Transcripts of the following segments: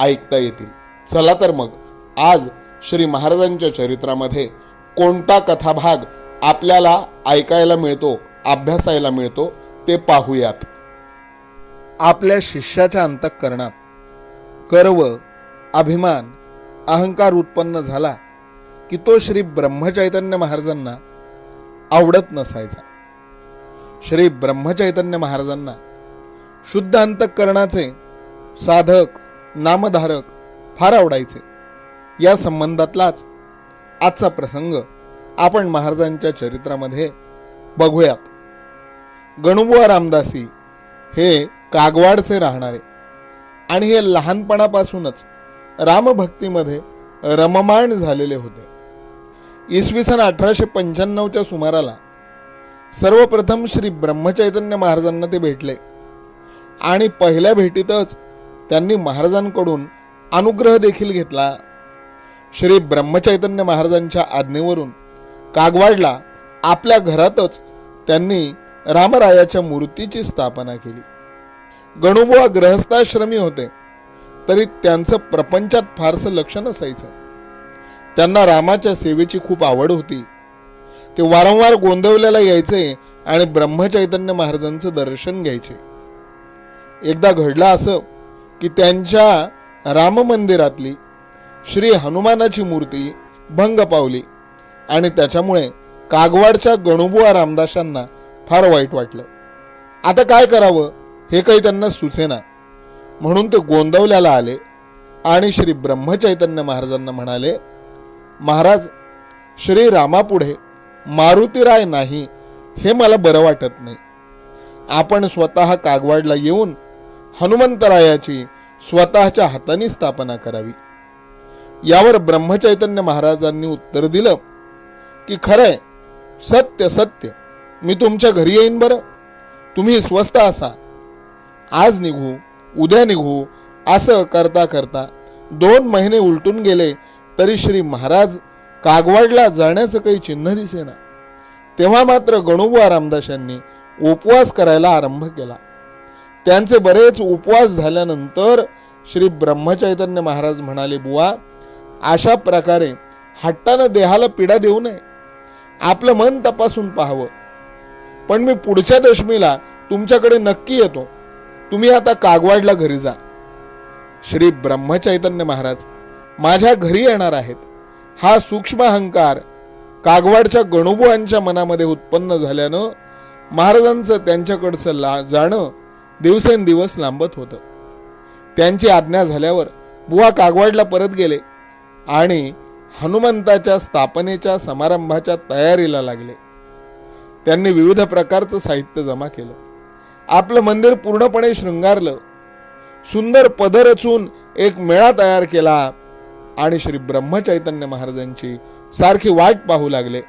ऐकता येतील. चला तर मग आज श्री महाराजांच्या चरित्रामध्ये कोणता कथाभाग आपल्याला ऐकायला मिळतो अभ्यासायला मिळतो ते पाहूयात. आपल्या शिष्याच्या अंतःकरणात कर्व अभिमान अहंकार उत्पन्न झाला की तो श्री ब्रह्मचैतन्य महाराजांना आवडत नसायचा. श्री ब्रह्मचैतन्य महाराजांना शुद्ध अंतःकरणाचे साधक नामधारक फार आवडायचे. या संबंधातलाच आजचा प्रसंग आपण महाराजांच्या चरित्रामध्ये बघूयात. गणुबुवा रामदासी हे कागवाडचे राहणारे आणि हे लहानपणापासूनच रामभक्तीमध्ये रममाण झालेले होते. इसवी सन अठराशे पंच्याण्णवच्या सुमाराला सर्वप्रथम श्री ब्रह्मचैतन्य महाराजांना ते भेटले आणि पहिल्या भेटीतच त्यांनी महाराजांकडून अनुग्रह देखील घेतला. श्री ब्रह्मचैतन्य महाराजांच्या आज्ञेवरून कागवाडला आपल्या घरातच त्यांनी रामरायाच्या मूर्तीची स्थापना केली. गणुबुवा ग्रहस्थाश्रमी होते तरी त्यांचं प्रपंचात फारसं लक्ष नसायचं. त्यांना रामाच्या सेवेची खूप आवड होती. ते वारंवार गोंदवल्याला यायचे आणि ब्रह्मचैतन्य महाराजांचं दर्शन घ्यायचे. एकदा घडलं असं की त्यांच्या राम मंदिरातली श्री हनुमानाची मूर्ती भंग पावली. आणि त्याच्यामुळे कागवाडच्या गणुबुवा रामदासांना फार वाईट वाटलं. आता काय करावं? हे काही त्यांना सुचेना म्हणून ते गोंदवल्याला आले आणि श्री ब्रह्मचैतन्य महाराजांना म्हणाले महाराज श्री रामापुढे मारुतीराय नाही हे मला बरं वाटत नाही. आपण स्वतः कागवाडला येऊन हनुमंतरायाची स्वतःच्या हाताने स्थापना करावी. यावर ब्रह्मचैतन्य महाराजांनी उत्तर दिलं की खरंय सत्य सत्य. मी तुमच्या घरी येईन बरं. तुम्ही स्वस्त असा. आज निघू उद्या निघू असं करता करता दोन महिने उलटून गेले तरी श्री महाराज कागवाडला जाण्याचं काही चिन्ह दिसेना. तेव्हा मात्र गणुबुवा रामदासांनी उपवास करायला आरंभ केला. त्यांचे बरेच उपवास झाल्यानंतर श्री ब्रह्मचैतन्य महाराज म्हणाले बुवा अशा प्रकारे हट्टानं देहाला पीडा देऊ नये. आपलं मन तपासून पाहावं. पण मी पुढच्या दशमीला तुमच्याकडे नक्की येतो. तुम्ही आता कागवाडला घरी जा. श्री ब्रह्मचैतन्य महाराज माझ्या घरी येणार आहेत. हा सूक्ष्म अहंकार कागवाडच्या गणुबुवांच्या मनामध्ये उत्पन्न झाल्यानं महाराजांचं त्यांच्याकडचं ला जाणं दिवसेंदिवस लांबत होतं. त्यांची आज्ञा झाल्यावर बुवा कागवाडला परत गेले आणि हनुमंताच्या स्थापनेच्या समारंभाच्या तयारीला लागले. त्यांनी विविध प्रकारचं साहित्य जमा केलं. आपलं मंदिर पूर्णपणे शृंगारलं. सुंदर पदर रचून एक मेळा तयार केला आणि श्री ब्रह्मचैतन्य महाराजांची सारखी वाट पाहू लागले.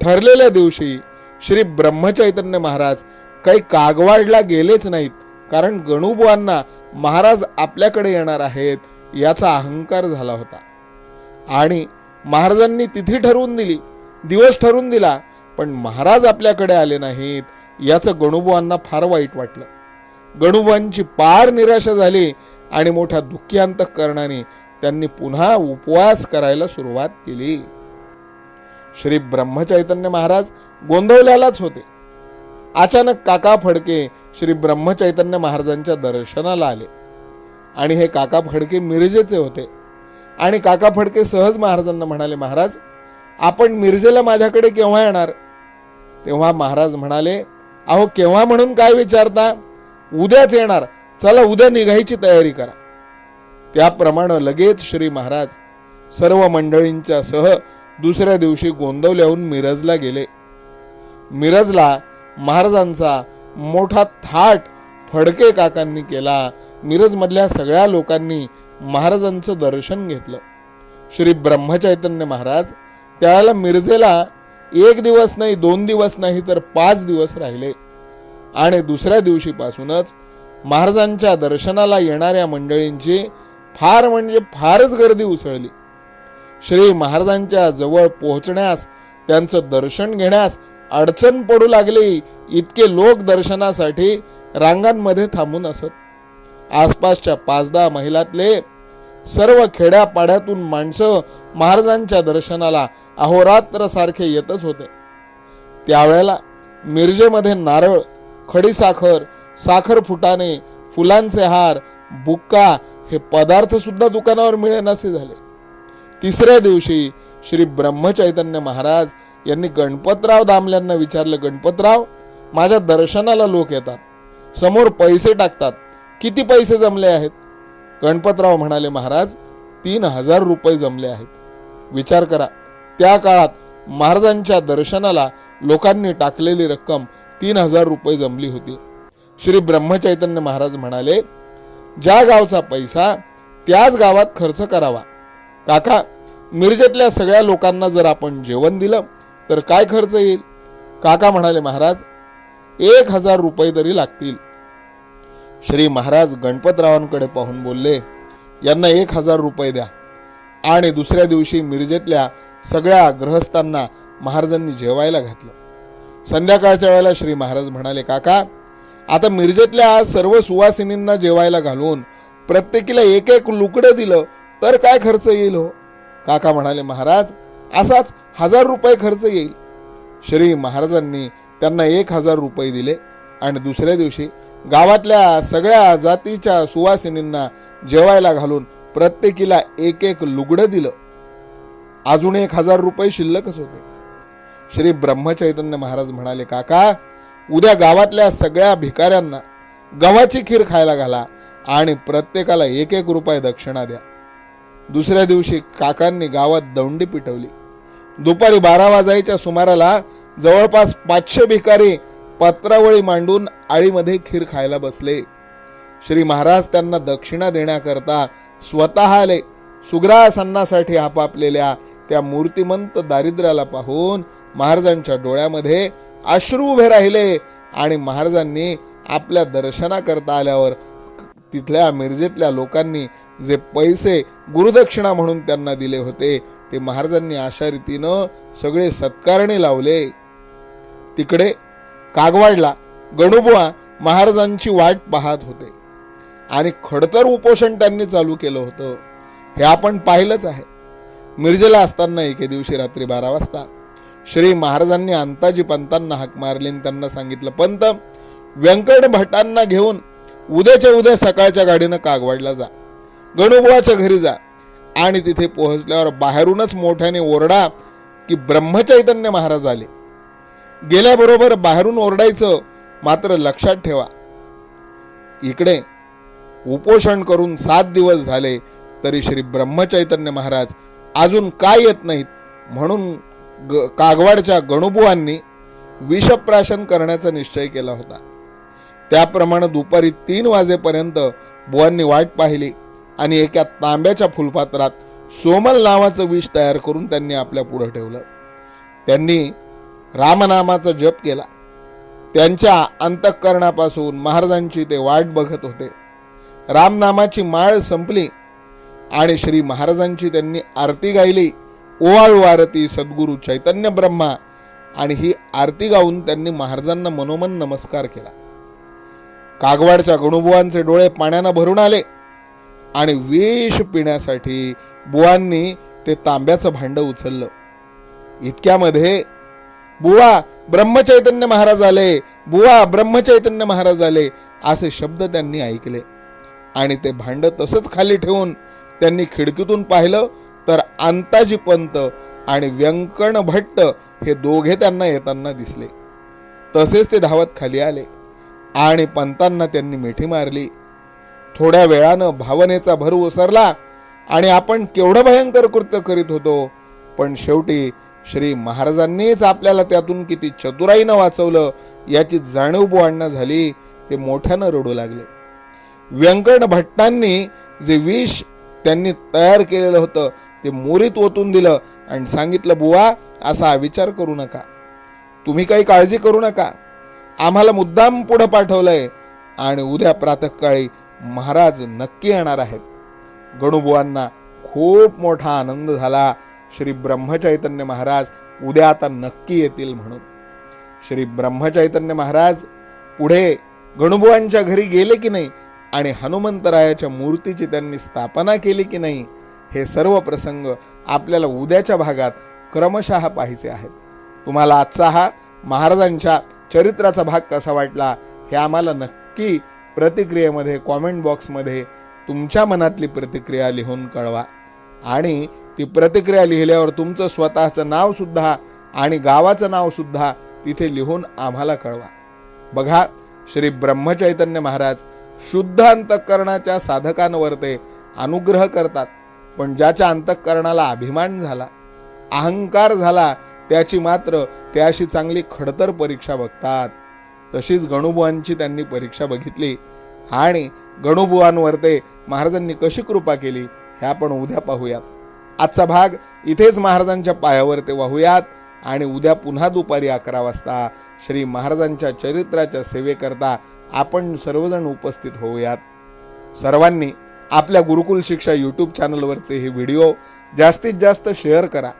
ठरलेल्या दिवशी श्री ब्रह्मचैतन्य महाराज काही कागवाडला गेलेच नाहीत. कारण गणुबुवांना महाराज आपल्याकडे येणार आहेत याचा अहंकार झाला होता. आणि महाराजांनी तिथी ठरवून दिली दिवस ठरवून दिला पण महाराज आपल्याकडे आले नाहीत याचं गणुबुवांना फार वाईट वाटलं. गणुबांची पार निराशा झाली आणि मोठ्या दुःखी करणाने त्यांनी पुन्हा उपवास करायला सुरुवात केली. श्री ब्रह्मचैतन्य महाराज गोंधवल्यालाच होते. अचानक काका फडके श्री ब्रह्मचैतन्य महाराजांच्या दर्शनाला आले. आणि हे काका फडके मिरजेचे होते. आणि काका फडके सहज महाराजांना म्हणाले महाराज आपण मिरजेला माझ्याकडे केव्हा येणार? तेव्हा महाराज म्हणाले अहो केव्हा म्हणून काय विचारता? उद्याच येणार. चला उद्या निघायची तयारी करा. त्याप्रमाणे लगेच श्री महाराज सर्व मंडळींच्या सह दुसऱ्या दिवशी गोंदवल्याहून मिरजला गेले. मिरजला महाराजांचा मोठा थाट फडके काकांनी केला. मिरजमधल्या सगळ्या लोकांनी महाराजांचं दर्शन घेतलं. श्री ब्रह्मचैतन्य महाराज त्यावेळेला मिरजेला एक दिवस नाही दोन दिवस नाही तर पाच दिवस राहिले. आणि दुसऱ्या दिवशीपासूनच महाराजांच्या दर्शनाला येणाऱ्या मंडळींची फार म्हणजे फारच गर्दी उसळली. श्री महाराजांच्या जवळ पोहोचण्यास त्यांचं दर्शन घेण्यास अडचण पडू लागली इतके लोक दर्शनासाठी रांगांमध्ये थांबून असत. आसपासच्या पाच दहा महिलातले सर्व खेड्यापाड्यातून माणसं महाराजांच्या दर्शनाला अहोरात्र सारखे येतच होते. त्यावेळेला मिरजेमध्ये नारळ खडीसाखर साखर फुटाणे फुलांचे हार बुक्का हे पदार्थ सुद्धा दुकानावर मिळेनासे झाले. तिसऱ्या दिवशी श्री ब्रह्मचैतन्य महाराज यांनी गणपतराव दामल्यांना विचारलं गणपतराव माझ्या दर्शनाला लोक येतात. समोर पैसे टाकतात. किती पैसे जमले आहेत? गणपतराव म्हणाले महाराज तीन हजार रुपये जमले आहेत. विचार करा. त्या काळात महाराजांच्या दर्शनाला लोकांनी टाकलेली रक्कम तीन हजार रुपये जमली होती. श्री ब्रह्मचैतन्य महाराज म्हणाले ज्या गावचा पैसा त्याच गावात खर्च करावा. काका मिरजेतल्या सगळ्या लोकांना जर आपण जेवण दिलं तर काय खर्च येईल? काका म्हणाले महाराज एक हजार रुपये तरी लागतील. श्री महाराज गणपतरावांकडे पाहून बोलले यांना एक हजार रुपये द्या. आणि दुसऱ्या दिवशी मिरजेतल्या सगळ्या ग्रहस्थांना महाराजांनी जेवायला घातलं. संध्याकाळच्या वेळेला श्री महाराज म्हणाले काका आता मिरजेतल्या सर्व सुवासिनींना जेवायला घालून प्रत्येकीला एक एक लुकडं दिलं तर काय खर्च येईल हो? काका म्हणाले महाराज असाच हजार रुपये खर्च येईल. श्री महाराजांनी त्यांना एक हजार रुपये दिले आणि दुसऱ्या दिवशी गावातल्या सगळ्या जातीच्या सुवासिनींना जेवायला घालून प्रत्येकीला एक एक लुगडं दिलं. अजून एक हजार रुपये शिल्लकच होते. श्री ब्रह्मचैतन्य महाराज म्हणाले काका उद्या गावातल्या सगळ्या भिकाऱ्यांना गव्हाची खीर खायला घाला आणि प्रत्येकाला एक एक रुपये दक्षिणा द्या. दुसऱ्या दिवशी काकांनी गावात दौंडी पिटवली. दुपारी बारा वाजायच्या सुमाराला जवळपास पाचशे भिकारी पत्रावळी मांडून आळीमध्ये खीर खायला बसले. श्री महाराज त्यांना दक्षिणा देण्याकरता स्वतःले आले. सुग्रासनासाठी आपापलेल्या त्या मूर्तिमंत दारिद्र्याला पाहून महाराजांच्या डोळ्यामध्ये अश्रू उभे राहिले आणि महाराजांनी आपल्या दर्शनाकरता आल्यावर तिथल्या मिरजेतल्या लोकांनी जे पैसे गुरुदक्षिणा म्हणून त्यांना दिले होते ते महाराजांनी अशा रीतीनं सगळे सत्कारणे लावले. तिकडे कागवाडला गणुबुवा महाराजांची वाट पाहत होते. आणि खडतर उपोषण त्यांनी चालू केलं होतं. हे आपण पाहिलंच आहे. मिरजेला असताना एके दिवशी रात्री बारा वाजता श्री महाराजांनी अंताजी पंतांना हाक मारली आणि त्यांना सांगितलं पंत व्यंकट भटांना घेऊन उद्याच्या उद्या सकाळच्या गाडीनं कागवाडला जा. गणुबुवाच्या घरी जा. आणि तिथे पोहोचल्यावर बाहेरूनच मोठ्याने ओरडा की ब्रह्मचैतन्य महाराज आले. गेल्याबरोबर बाहेरून ओरडायचं मात्र लक्षात ठेवा. इकडे उपोषण करून सात दिवस झाले तरी श्री ब्रह्मचैतन्य महाराज अजून काय येत नाहीत म्हणून ग कागवाडच्या गणुबुवांनी विषप्राशन करण्याचा निश्चय केला होता. त्याप्रमाणे दुपारी तीन वाजेपर्यंत बुवांनी वाट पाहिली. आणि एका तांब्याच्या फुलपात्रात सोमल नावाचं विष तयार करून त्यांनी आपल्या पुढं ठेवलं. त्यांनी रामनामाचा जप केला. त्यांच्या अंतःकरणापासून महाराजांची ते वाट बघत होते. रामनामाची माळ संपली आणि श्री महाराजांची त्यांनी आरती गायली. ओवाळू आरती सद्गुरू चैतन्य ब्रह्मा आणि ही आरती गाऊन त्यांनी महाराजांना मनोमन नमस्कार केला. कागवाडच्या गणुबुवांचे डोळे पाण्यानं भरून आले. आणि विष पिण्यासाठी बुवांनी ते तांब्याचं भांड उचललं. इतक्यामध्ये बुवा ब्रह्मचैतन्य महाराज आले. बुवा ब्रह्मचैतन्य महाराज आले. असे शब्द त्यांनी ऐकले. आणि ते भांड तसंच खाली ठेवून त्यांनी खिडकीतून पाहिलं तर अंताजी पंत आणि व्यंकण भट्ट हे दोघे त्यांना येताना दिसले. तसेच ते धावत खाली आले आणि पंतांना त्यांनी मिठी मारली. थोड्या वेळानं भावनेचा भर ओसरला आणि आपण केवढं भयंकर कृत्य करीत होतो पण शेवटी श्री महाराजांनीच आपल्याला त्यातून किती चतुराईनं वाचवलं याची जाणीव बुवांना झाली ते मोठ्यानं रडू लागले. व्यंकट भट्टांनी जे विष त्यांनी तयार केलेलं होतं ते मोरीत ओतून दिलं आणि सांगितलं बुवा असा विचार करू नका. तुम्ही काही काळजी करू नका. आम्हाला मुद्दाम पुढं पाठवलंय आणि उद्या प्रातःकाळी महाराज नक्की येणार आहेत. गणुबुवांना खूप मोठा आनंद झाला. श्री ब्रह्मचैतन्य महाराज उद्या आता नक्की येतील म्हणून. श्री ब्रह्मचैतन्य महाराज पुढे गणुबुवांच्या घरी गेले की नाही आणि हनुमंतरायाच्या मूर्तीची त्यांनी स्थापना केली की नाही हे सर्व प्रसंग आपल्याला उद्याच्या भागात क्रमशः पाहायचे आहेत. तुम्हाला आजचा हा महाराजांच्या चरित्राचा भाग कसा वाटला हे आम्हाला नक्की प्रतिक्रियेमध्ये कॉमेंट बॉक्समध्ये तुमच्या मनातली प्रतिक्रिया लिहून कळवा. आणि ती प्रतिक्रिया लिहिल्यावर तुमचं स्वतःचं नावसुद्धा आणि गावाचं नावसुद्धा तिथे लिहून आम्हाला कळवा. बघा श्री ब्रह्मचैतन्य महाराज शुद्ध अंतःकरणाच्या साधकांवर ते अनुग्रह करतात पण ज्याच्या अंतःकरणाला अभिमान झाला अहंकार झाला त्याची मात्र त्याशी चांगली खडतर परीक्षा बघतात. तशीच गणुबुवांची त्यांनी परीक्षा बघितली आणि गणुबुवांवर ते महाराजांनी कशी कृपा केली हे आपण उद्या पाहूयात. आजचा भाग इथेच महाराजांच्या पायावर ते वाहूयात आणि उद्या पुन्हा दुपारी अकरा वाजता श्री महाराजांच्या चरित्राच्या सेवेकरता आपण सर्वजण उपस्थित होऊयात. सर्वांनी आपल्या गुरुकुल शिक्षा यूट्यूब चॅनलवरचे हे व्हिडिओ जास्तीत जास्त शेअर करा.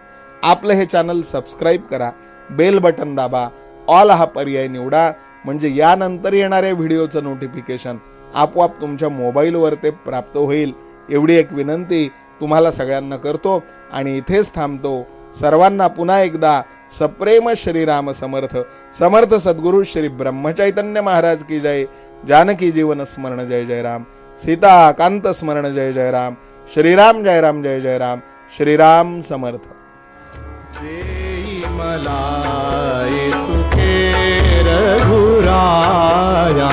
आपलं हे चॅनल सबस्क्राईब करा. बेल बटन दाबा. ऑल हा पर्याय निवडा. म्हणजे यानंतर येणाऱ्या व्हिडिओचं नोटिफिकेशन आपोआप तुमच्या मोबाईलवर ते प्राप्त होईल. एवढी एक विनंती तुम्हाला सगळ्यांना करतो आणि इथेच थांबतो. सर्वांना पुन्हा एकदा सप्रेम श्रीराम समर्थ. समर्थ सद्गुरु श्री ब्रह्मचैतन्य महाराज की जय. जानकी जीवन स्मरण जय जय राम. सीता स्मरण जय जय राम. श्रीराम जय राम जय जय राम. श्रीराम समर्थ. मला रघुराया